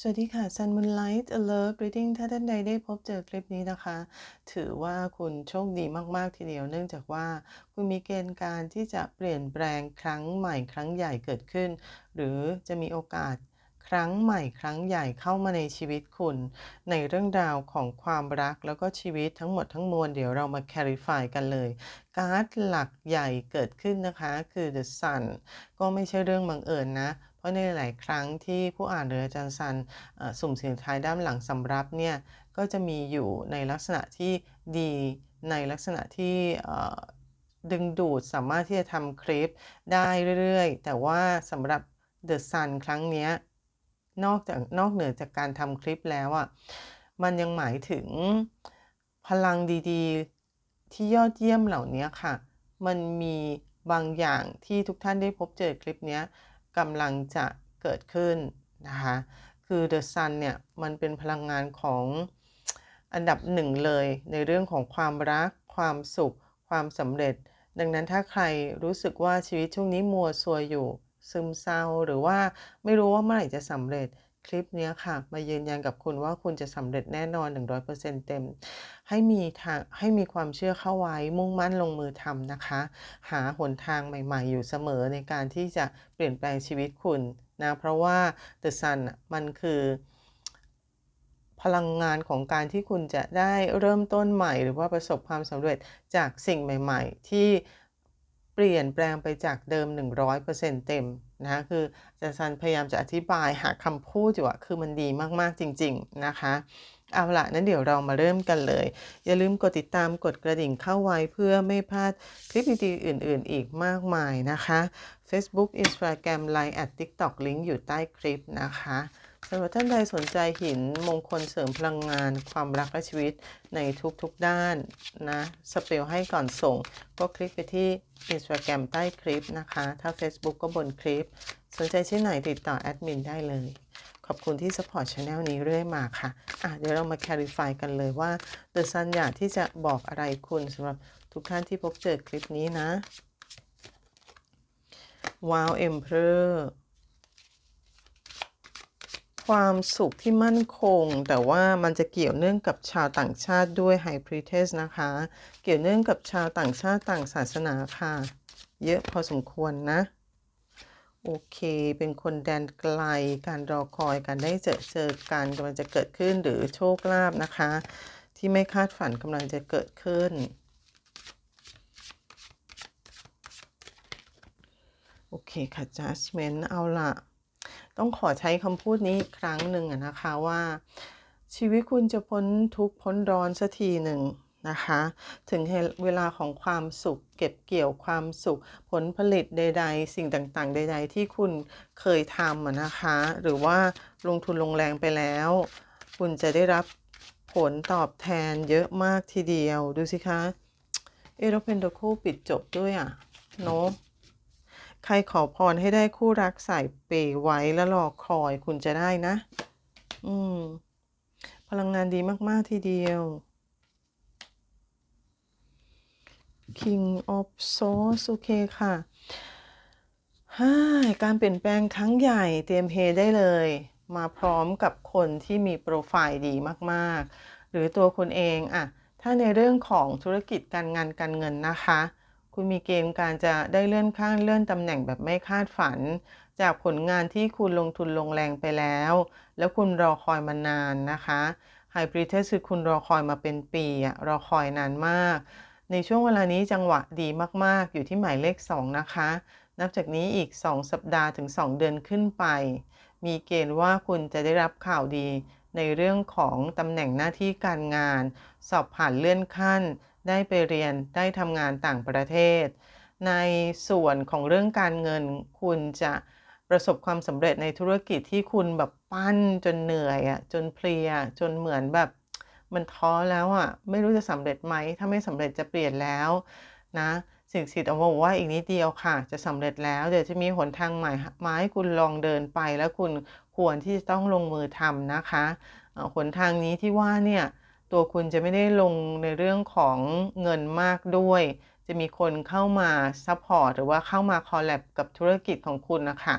สวัสดีค่ะ Sun Moonlight Alert Reading ถ้าท่านใดได้พบเจอคลิปนี้นะคะ ถือว่าคุณโชคดีมากๆทีเดียว เนื่องจากว่าคุณมีเกณฑ์การที่จะเปลี่ยนแปลงครั้งใหม่ครั้งใหญ่เกิดขึ้น หรือจะมีโอกาสครั้งใหม่ครั้งใหญ่เข้ามาในชีวิตคุณ ในเรื่องราวของความรักแล้วก็ชีวิตทั้งหมดทั้งมวลเดี๋ยวเรามา clarify กันเลย การ์ดหลักใหญ่เกิดขึ้นนะคะ คือ The Sun ก็ไม่ใช่เรื่องบังเอิญนะ เพราะในหลายครั้งที่ผู้อ่านหรืออาจารย์ซันสุ่มเสียงทายด้านหลังสำรับเนี่ยก็จะมีอยู่ในลักษณะที่ดีในลักษณะที่ดึงดูดสามารถที่จะทำคลิปได้เรื่อยๆ แต่ว่าสำหรับ The Sun ครั้งนี้นอกจากนอกเหนือจากการทำคลิปแล้วอะ่ะมันยังหมายถึงพลังดีๆ ที่ยอดเยี่ยมเหล่านี้ค่ะ มันมีบางอย่างที่ทุกท่านได้พบเจอคลิปเนี้ย กำลังจะเกิดขึ้นนะคะคือ The Sun เนี่ยมันเป็นพลังงานของอันดับหนึ่งเลย ในเรื่องของความรัก ความสุข ความสำเร็จ ดังนั้นถ้าใครรู้สึกว่าชีวิตช่วงนี้มัวซัวอยู่ซึมเศร้าหรือว่าไม่รู้ว่าเมื่อไหร่จะสำเร็จ คลิปเนี้ยค่ะ มายืนยันกับคุณว่าคุณจะสำเร็จแน่นอน 100%เต็ม ให้มีทางให้มีความเชื่อเข้าไว้มุ่งมั่นลงมือทำนะคะ หาหนทางใหม่ๆ อยู่เสมอในการที่จะเปลี่ยนแปลงชีวิตคุณนะ เพราะว่า The Sun น่ะมันคือพลังงานของการที่คุณจะได้เริ่มต้นใหม่ หรือว่าประสบความสำเร็จจากสิ่งใหม่ ๆ ที่ เปลี่ยนแปลงไปจากเดิม 100%เต็มนะคะคืออาจารย์ซันพยายามจะอธิบายหาคำพูดอยู่อะคือมันดีมากๆจริง ๆ นะคะเอาล่ะนั้นเดี๋ยวเรามาเริ่มกันเลย อย่าลืมกดติดตามกดกระดิ่งเข้าไว้เพื่อไม่พลาดคลิปดีๆอื่น ๆ อีกมากมายนะคะ Facebook Instagram Line แอด TikTok ลิงก์อยู่ใต้คลิปนะคะ สำหรับท่านใดสนใจหินมงคลเสริมพลังงาน ความรักและชีวิตในทุกๆด้านนะสเปลให้ก่อนส่ง ก็คลิกไปที่ Instagram ใต้คลิปนะคะ ถ้า Facebook ก็บนคลิป สนใจที่ไหนติดต่อแอดมินได้เลย ขอบคุณที่สปอร์ตช anel นี้เรื่อยมาค่ะอะ เดี๋ยวเรามา clarify กันเลยว่า The Sun อยากที่จะบอกอะไรคุณสำหรับทุกท่านที่พบเจอคลิปนี้นะ Wow Emperor ความสุขที่มั่นคง แต่ว่ามันจะเกี่ยวเนื่องกับชาวต่างชาติด้วย High Priestess นะคะ เกี่ยวเนื่องกับชาวต่างชาติต่างศาสนาค่ะ เยอะพอสมควรนะ โอเค เป็นคนแดนไกล การรอคอย การได้เจอเจอกันกำลังจะเกิดขึ้นหรือโชคลาภนะคะ ที่ไม่คาดฝันกำลังจะเกิดขึ้นโอเคค่ะ judgment เอาละ ต้องขอใช้คำพูดนี้อีกครั้งหนึ่งนะคะว่า ชีวิตคุณจะพ้นทุกพ้นร้อนสักทีหนึ่งนะคะ ถึงเวลาของความสุข เก็บเกี่ยวความสุข ผลผลิตใด ๆ สิ่งต่างๆ ใด ๆ ที่คุณเคยทำนะคะ หรือว่าลงทุนลงแรงไปแล้ว คุณจะได้รับผลตอบแทนเยอะมากทีเดียวดูสิคะเอโรเพนโดโคปิดจบด้วยอะเนาะ ใครขอพรให้ได้คู่รักสายเปย์ไว้แล้วรอคอยคุณจะได้นะ อืม พลังงานดีมาก ๆ ทีเดียว King of Swords โอเคค่ะฮ่าการเปลี่ยนแปลงครั้งใหญ่เตรียมเฮได้เลย มาพร้อมกับคนที่มีโปรไฟล์ดีมาก ๆ หรือตัวคุณเองอะถ้าในเรื่องของธุรกิจการงานการเงินนะคะ คุณมีเกณฑ์การจะได้เลื่อนขั้นเลื่อนตำแหน่งแบบไม่คาดฝัน จากผลงานที่คุณลงทุนลงแรงไปแล้ว แล้วคุณรอคอยมานานนะคะไฮบริดเทสคือคุณรอคอยมาเป็นปีอะรอคอยนานมาก ในช่วงเวลานี้จังหวะดีมากๆ อยู่ที่หมายเลข 2 นะคะ นับจากนี้อีก 2 สัปดาห์ถึง 2 เดือนขึ้นไป มีเกณฑ์ว่าคุณจะได้รับข่าวดีในเรื่องของตำแหน่งหน้าที่การงาน สอบผ่านเลื่อนขั้น ได้ไปเรียนได้ทำงานต่างประเทศ ในส่วนของเรื่องการเงินคุณจะประสบความสำเร็จในธุรกิจที่คุณแบบปั้นจนเหนื่อยอะจนเพลียจนเหมือนแบบมันท้อแล้วอะไม่รู้จะสำเร็จไหมถ้าไม่สำเร็จจะเปลี่ยนแล้วนะสิ่งศิษย์เอาบอกว่าอีกนิดเดียวค่ะ จะสำเร็จแล้ว เดี๋ยวจะมีหนทางใหม่มาให้คุณลองเดินไปแล้วคุณควรที่จะต้องลงมือทำนะคะหนทางนี้ที่ว่าเนี่ย ตัวคุณจะไม่ได้ลงในเรื่องของเงินมากด้วย จะมีคนเข้ามาซัพพอร์ตหรือว่าเข้ามาคอลแลบกับธุรกิจของคุณนะคะ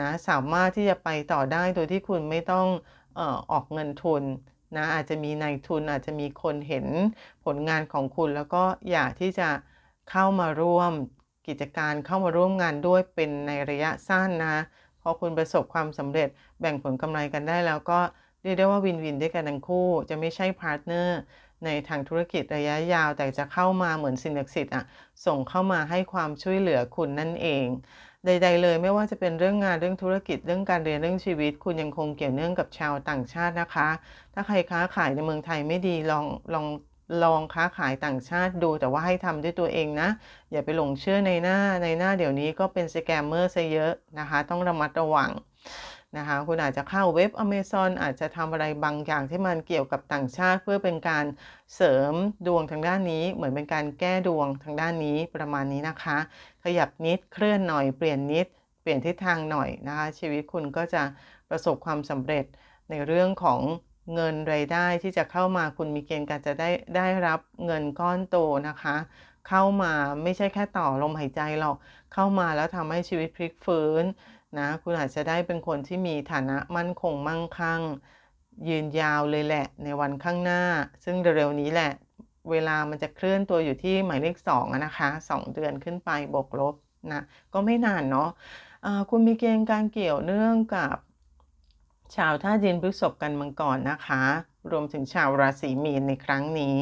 นะสามารถที่จะไปต่อได้โดยที่คุณไม่ต้องเอ่อออกเงินทุนนะอาจจะมีนายทุนอาจจะมีคนเห็นผลงานของคุณ แล้วก็อยากที่จะเข้ามาร่วมกิจการเข้ามาร่วมงานด้วยเป็นในระยะสั้นนะพอคุณประสบความสำเร็จแบ่งผลกำไรกันได้แล้วก็ เรียกได้ว่าวินวินด้วยกันทั้งคู่ จะไม่ใช่พาร์ทเนอร์ในทางธุรกิจระยะยาว แต่จะเข้ามาเหมือนสิ่งศักดิ์สิทธิ์อะส่งเข้ามาให้ความช่วยเหลือคุณนั่นเอง ใด ๆ เลยไม่ว่าจะเป็นเรื่องงานเรื่องธุรกิจเรื่องการเรียนเรื่องชีวิต คุณยังคงเกี่ยวเนื่องกับชาวต่างชาตินะคะ ถ้าใครค้าขายในเมืองไทยไม่ดีลองลองลองค้าขายต่างชาติดูแต่ว่าให้ทำด้วยตัวเองนะ อย่าไปหลงเชื่อในหน้าในหน้าเดี๋ยวนี้ก็เป็นสแกมเมอร์ซะเยอะนะคะ ต้องระมัดระวัง นะคะคุณอาจจะเข้าเว็บ Amazon อาจจะทำอะไรบางอย่างที่มันเกี่ยวกับต่างชาติ เพื่อเป็นการเสริมดวงทางด้านนี้ เหมือนเป็นการแก้ดวงทางด้านนี้ประมาณนี้นะคะ ขยับนิดเคลื่อนหน่อยเปลี่ยนนิด เปลี่ยนทิศทางหน่อยนะคะ ชีวิตคุณก็จะประสบความสำเร็จในเรื่องของเงินรายได้ที่จะเข้ามาคุณมีเกณฑ์การจะได้ได้รับเงินก้อนโตนะคะ เข้ามาไม่ใช่แค่ต่อลมหายใจหรอกเข้ามาแล้วทำให้ชีวิตพลิกฟื้น นะคุณอาจจะได้เป็นคนที่มีฐานะมั่นคงมั่งคั่ง ยืนยาวเลยแหละ ในวันข้างหน้า ซึ่งเร็วๆนี้แหละ เวลามันจะเคลื่อนตัวอยู่ที่หมายเลข2นะคะ2เดือนขึ้นไปบวกลบนะก็ไม่นานเนาะะคุณมีเกณฑ์การเกี่ยวเนื่องกับชาวท่าดินพฤษภกันมังกรนะคะ รวมถึงชาวราศีมีนในครั้งนี้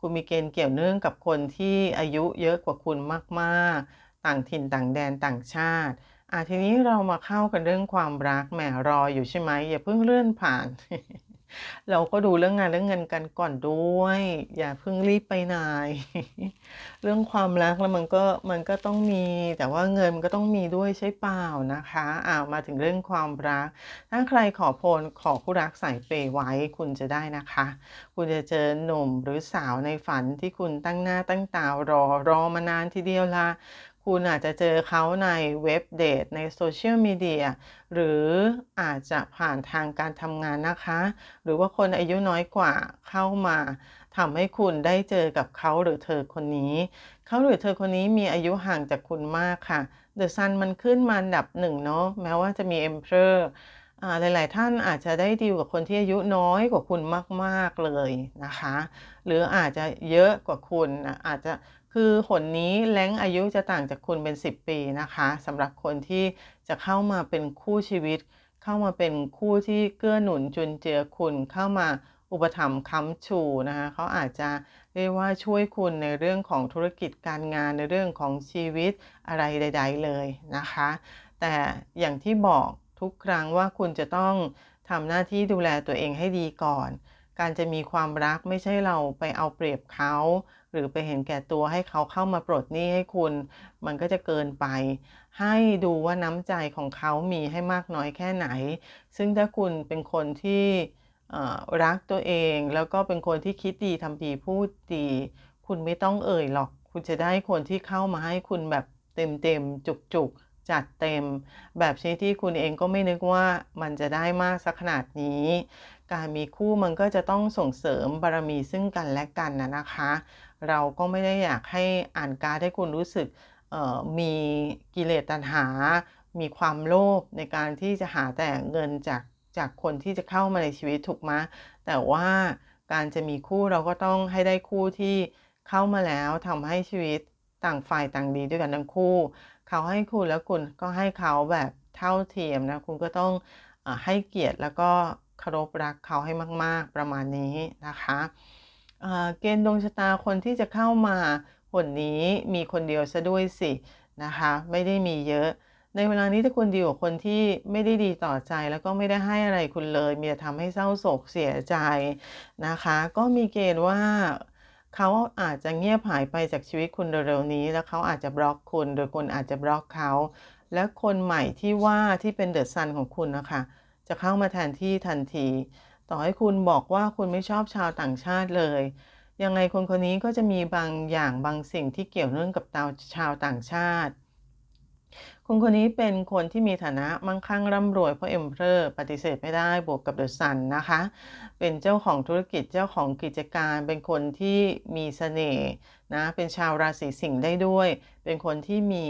คุณมีเกณฑ์เกี่ยวเนื่องกับคนที่อายุเยอะกว่าคุณมากๆ ต่างถิ่นต่างแดนต่างชาติ อะทีนี้เรามาเข้ากันเรื่องความรักแหมรออยู่ใช่ไหมอย่าเพิ่งเลื่อนผ่าน เราก็ดูเรื่องงานเรื่องเงินกันก่อนด้วย อย่าเพิ่งรีบไปไหนเรื่องความรักแล้วมันก็มันก็ต้องมี แต่ว่าเงินมันก็ต้องมีด้วยใช่เปล่านะคะอ่ามาถึงเรื่องความรัก ถ้าใครขอพรขอคู่รักสายเปย์ไว้คุณจะได้นะคะ คุณจะเจอหนุ่มหรือสาวในฝันที่คุณตั้งหน้าตั้งตารอรอมานานทีเดียวละ คุณอาจจะเจอเขาในเว็บเดทในโซเชียลมีเดียหรืออาจจะผ่านทางการทำงานนะคะ หรือว่าคนอายุน้อยกว่าเข้ามาทำให้คุณได้เจอกับเขาหรือเธอคนนี้ เขาหรือเธอคนนี้มีอายุห่างจากคุณมากค่ะเดอะซันมันขึ้นมาดับหนึ่งเนาะแม้ว่าจะมีเอ็มเพอร์หลาย ๆ ท่านอาจจะได้ดีลกับคนที่อายุน้อยกว่าคุณมาก ๆ เลยนะคะ หรืออาจจะเยอะกว่าคุณอาจจะ คือหนนี้แล้งอายุจะต่างจากคุณเป็น 10 ปีนะคะสำหรับคนที่จะเข้ามาเป็นคู่ชีวิต เข้ามาเป็นคู่ที่เกื้อหนุนจุนเจือคุณเข้ามาอุปถัมภ์ค้ำชูนะคะเขาอาจจะเรียกว่าช่วยคุณในเรื่องของธุรกิจการงานในเรื่องของชีวิตอะไรใด ๆ เลยนะคะ แต่อย่างที่บอกทุกครั้งว่าคุณจะต้องทำหน้าที่ดูแลตัวเองให้ดีก่อน การจะมีความรักไม่ใช่เราไปเอาเปรียบเขา หรือไปเห็นแก่ตัวให้เขาเข้ามาปลดหนี้ให้คุณ มันก็จะเกินไป ให้ดูว่าน้ำใจของเขามีให้มากน้อยแค่ไหน ซึ่งถ้าคุณเป็นคนที่รักตัวเองแล้วก็เป็นคนที่คิดดีทำดีพูดดี คุณไม่ต้องเอ่ยหรอก คุณจะได้คนที่เข้ามาให้คุณแบบเต็มเต็มจุกจุกจัดเต็ม แบบชนิดที่คุณเองก็ไม่นึกว่ามันจะได้มากสักขนาดนี้ การมีคู่มันก็จะต้องส่งเสริมบารมีซึ่งกันและกันนะนะคะ เราก็ไม่ได้อยากให้อ่านการให้คุณรู้สึกมีกิเลสตัณหา มีความโลภในการที่จะหาแต่เงินจากจากคนที่จะเข้ามาในชีวิตถูกไหมแต่ว่าการจะมีคู่เราก็ต้องให้ได้คู่ที่เข้ามาแล้วทำให้ชีวิตต่างฝ่ายต่างดีด้วยกันทั้งคู่ เขาให้คุณแล้วคุณก็ให้เขาแบบเท่าเทียมนะคุณก็ต้องอให้เกียรติแล้วก็ เคารพรักเขาให้มาก ๆ ประมาณนี้นะคะเกณฑ์ดวงชะตาคนที่จะเข้ามาผลนี้มีคนเดียวซะด้วยสินะคะ ไม่ได้มีเยอะ ในเวลานี้ถ้าคุณดีกับคนที่ไม่ได้ดีต่อใจแล้วก็ไม่ได้ให้อะไรคุณเลยมีแต่ทำให้เศร้าโศกเสียใจนะคะ ก็มีเกณฑ์ว่าเขาอาจจะเงียบหายไปจากชีวิตคุณเร็วๆนี้ แล้วเขาอาจจะบล็อกคุณโดยคุณอาจจะบล็อกเขา และคนใหม่ที่ว่าที่เป็นเดอะซันของคุณนะคะ จะเข้ามาแทนที่ทันที ต่อให้คุณบอกว่าคุณไม่ชอบชาวต่างชาติเลย ยังไงคนคนนี้ก็จะมีบางอย่างบางสิ่งที่เกี่ยวเนื่องกับชาวต่างชาติคนคนนี้เป็นคนที่มีฐานะมั่งคั่งร่ำรวยเพราะเอ็มเพอร์ปฏิเสธไม่ได้บวกกับเดอะซันนะคะ เป็นเจ้าของธุรกิจเจ้าของกิจการ เป็นคนที่มีสเสน่ห์นะเป็นชาวราศีสิงห์ได้ด้วย เป็นคนที่มี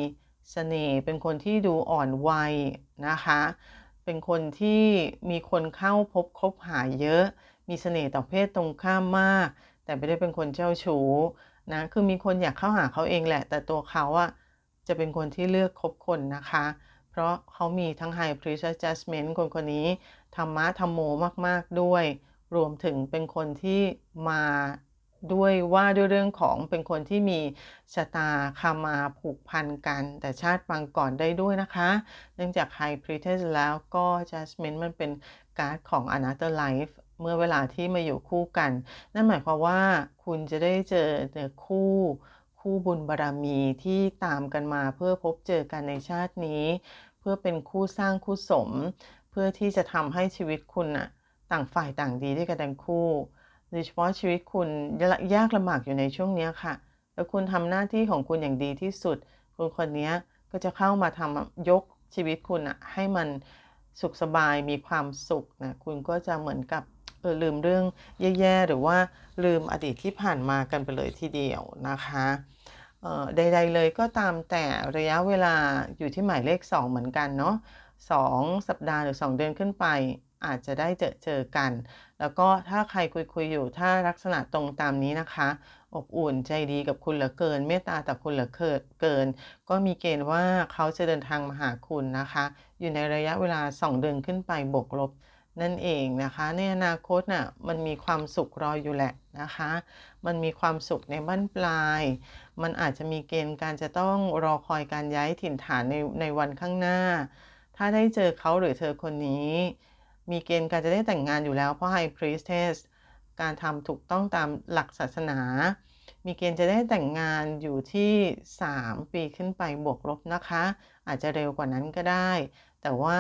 เสน่ห์เป็นคนที่ดูอ่อนวัยนะคะ เป็นคนที่มีคนเข้าพบคบหาเยอะ มีเสน่ห์ต่อเพศตรงข้ามมาก แต่ไม่ได้เป็นคนเจ้าชู้นะคือมีคนอยากเข้าหาเขาเองแหละ แต่ตัวเขาอะจะเป็นคนที่เลือกคบคนนะคะ เพราะเขามีทั้ง High Priest Adjustment คนคนนี้ธรรมะธรรมโมมาก ๆ ด้วย รวมถึงเป็นคนที่มา ด้วยว่าด้วยเรื่องของเป็นคนที่มีชะตาคามาผูกพันกัน แต่ชาติปางก่อนได้ด้วยนะคะ เนื่องจาก High Priestess แล้วก็ Judgment มันเป็นการ์ดของ Another Life เมื่อเวลาที่มาอยู่คู่กัน นั่นหมายความว่าคุณจะได้เจอเจอคู่คู่บุญบารรมีที่ตามกันมาเพื่อพบเจอกันในชาตินี้ เพื่อเป็นคู่สร้างคู่สม เพื่อที่จะทำให้ชีวิตคุณน่ะต่างฝ่ายต่างดีด้วยกันทั้งคู่ โดยเฉพาะชีวิตคุณยากลำบากอยู่ในช่วงนี้ค่ะ แล้วคุณทำหน้าที่ของคุณอย่างดีที่สุดคนคนนี้ก็จะเข้ามาทำยกชีวิตคุณอะให้มันสุขสบายมีความสุขนะคุณก็จะเหมือนกับเออลืมเรื่องแย่ๆ หรือว่าลืมอดีตที่ผ่านมากันไปเลยทีเดียวนะคะเอ่อใดๆเลยก็ตามแต่ระยะเวลาอยู่ที่หมายเลข 2 เหมือนกันเนาะ2สัปดาห์หรือ 2 เดือนขึ้นไป อาจจะได้เจอเจอกัน แล้วก็ถ้าใครคุยคุยอยู่ถ้าลักษณะตรงตามนี้นะคะ อบอุ่นใจดีกับคุณเหลือเกิน เมตตาต่อคุณเหลือเกิน ก็มีเกณฑ์ว่าเขาจะเดินทางมาหาคุณนะคะ อยู่ในระยะเวลา 2 เดือนขึ้นไปบวกลบนั่นเองนะคะในอนาคตน่ะมันมีความสุขรออยู่แหละนะคะ มันมีความสุขในบ้านปลาย มันอาจจะมีเกณฑ์การจะต้องรอคอยการย้ายถิ่นฐานในในวันข้างหน้า ถ้าได้เจอเขาหรือเธอคนนี้ มีเกณฑ์การจะได้แต่งงานอยู่แล้วเพราะ High Priestess การทำถูกต้องตามหลักศาสนา มีเกณฑ์จะได้แต่งงานอยู่ที่ 3 ปีขึ้นไปบวกลบนะคะ อาจจะเร็วกว่านั้นก็ได้ แต่ว่า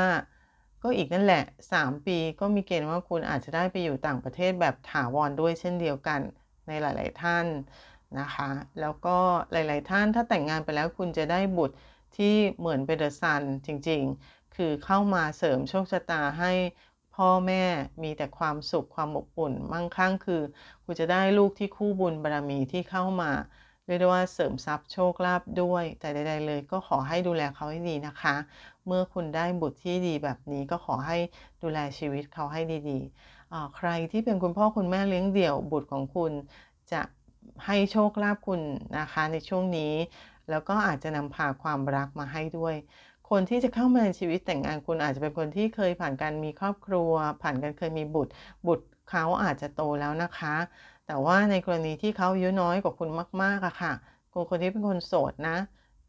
ก็อีกนั่นแหละ 3 ปีก็มีเกณฑ์ว่าคุณอาจจะได้ไปอยู่ต่างประเทศแบบถาวรด้วยเช่นเดียวกันในหลาย ๆ ท่านนะคะ แล้วก็หลาย ๆ ท่านถ้าแต่งงานไปแล้วคุณจะได้บุตรที่เหมือนเปเดอะซันจริง ๆ คือเข้ามาเสริมโชคชะตาให้ พ่อแม่มีแต่ความสุขความอบอุ่น มั่งคั่งคือคุณจะได้ลูกที่คู่บุญบารรมีที่เข้ามาเรียกได้ว่าเสริมทรัพย์โชคลาภด้วย แต่ใด ๆ เลยก็ขอให้ดูแลเขาให้ดีนะคะ เมื่อคุณได้บุตรที่ดีแบบนี้ก็ขอให้ดูแลชีวิตเขาให้ดีๆใครที่เป็นคุณพ่อคุณแม่เลี้ยงเดี่ยวบุตรของคุณจะให้โชคลาภคุณนะคะในช่วงนี้ แล้วก็อาจจะนำพาความรักมาให้ด้วย คนที่จะเข้ามาในชีวิตแต่งงานคุณอาจจะเป็นคนที่เคยผ่านการมีครอบครัว ผ่านการเคยมีบุตร บุตรเขาอาจจะโตแล้วนะคะ แต่ว่าในกรณีที่เขาอายุน้อยกว่าคุณมากๆอะค่ะคนคนที่เป็นคนโสดนะ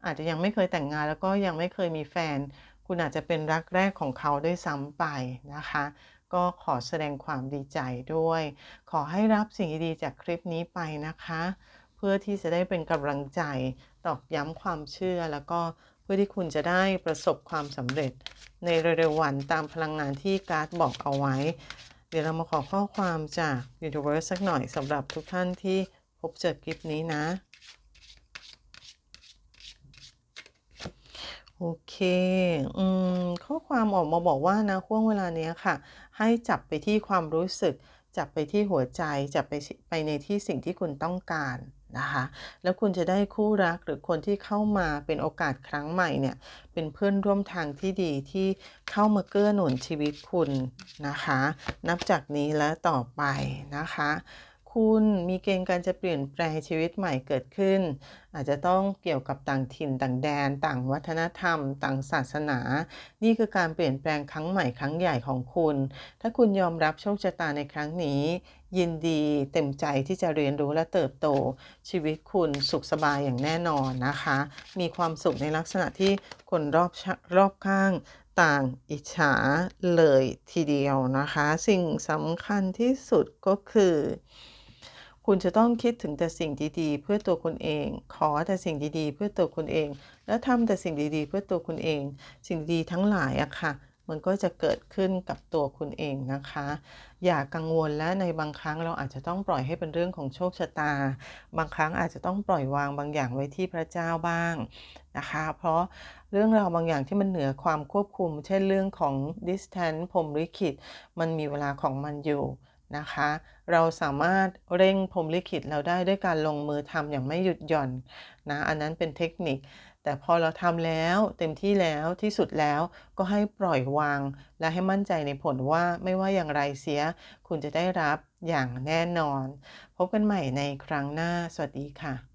อาจจะยังไม่เคยแต่งงานแล้วก็ยังไม่เคยมีแฟน คุณอาจจะเป็นรักแรกของเขาด้วยซ้ำไปนะคะ ก็ขอแสดงความดีใจด้วย ขอให้รับสิ่งดีๆจากคลิปนี้ไปนะคะ เพื่อที่จะได้เป็นกำลังใจตอกย้ำความเชื่อแล้วก็ พื่อที่คุณจะได้ประสบความสำเร็จ ในเร็วๆวันตามพลังงานที่การ์ดบอกเอาไว้ เดี๋ยวเรามาขอข้อความจาก Universe สักหน่อยสำหรับทุกท่านที่พบเจอคลิปนี้นะ โอเค อืม ข้อความออกมาบอกว่านะห่วงเวลาเนี้ยค่ะ ให้จับไปที่ความรู้สึก จับไปที่หัวใจ จับไปไปในที่สิ่งที่คุณต้องการ นะคะ แล้วคุณจะได้คู่รักหรือคนที่เข้ามาเป็นโอกาสครั้งใหม่เนี่ย เป็นเพื่อนร่วมทางที่ดีที่เข้ามาเกื้อหนุนชีวิตคุณนะคะ นับจากนี้และต่อไปนะคะ คุณมีเกณฑ์การจะเปลี่ยนแปลงชีวิตใหม่เกิดขึ้น อาจจะต้องเกี่ยวกับต่างถิ่นต่างแดน ต่างวัฒนธรรม ต่างศาสนา นี่คือการเปลี่ยนแปลงครั้งใหม่ครั้งใหญ่ของคุณ ถ้าคุณยอมรับโชคชะตาในครั้งนี้ ยินดีเต็มใจที่จะเรียนรู้และเติบโตชีวิตคุณสุขสบายอย่างแน่นอนนะคะ มีความสุขในลักษณะที่คนรอบรอบข้างต่างอิจฉาเลยทีเดียวนะคะ สิ่งสำคัญที่สุดก็คือ คุณจะต้องคิดถึงแต่สิ่งดีๆ เพื่อตัวคุณเอง ขอแต่สิ่งดีๆ เพื่อตัวคุณเอง และทำแต่สิ่งดีๆ เพื่อตัวคุณเอง สิ่งดีทั้งหลายอะค่ะ มันก็จะเกิดขึ้นกับตัวคุณเองนะคะ อย่ากังวลและในบางครั้งเราอาจจะต้องปล่อยให้เป็นเรื่องของโชคชะตา บางครั้งอาจจะต้องปล่อยวางบางอย่างไว้ที่พระเจ้าบ้างนะคะ เพราะเรื่องราวบางอย่างที่มันเหนือความควบคุม เช่นเรื่องของ distance พรมลิขิต มันมีเวลาของมันอยู่นะคะ เราสามารถเร่งพรมลิขิตเราได้ด้วยการลงมือทำอย่างไม่หยุดหย่อนนะ อันนั้นเป็นเทคนิค แต่พอเราทำแล้วเต็มที่แล้วที่สุดแล้วก็ให้ปล่อยวาง และให้มั่นใจในผลว่าไม่ว่าอย่างไรเสีย คุณจะได้รับอย่างแน่นอน พบกันใหม่ในครั้งหน้า สวัสดีค่ะ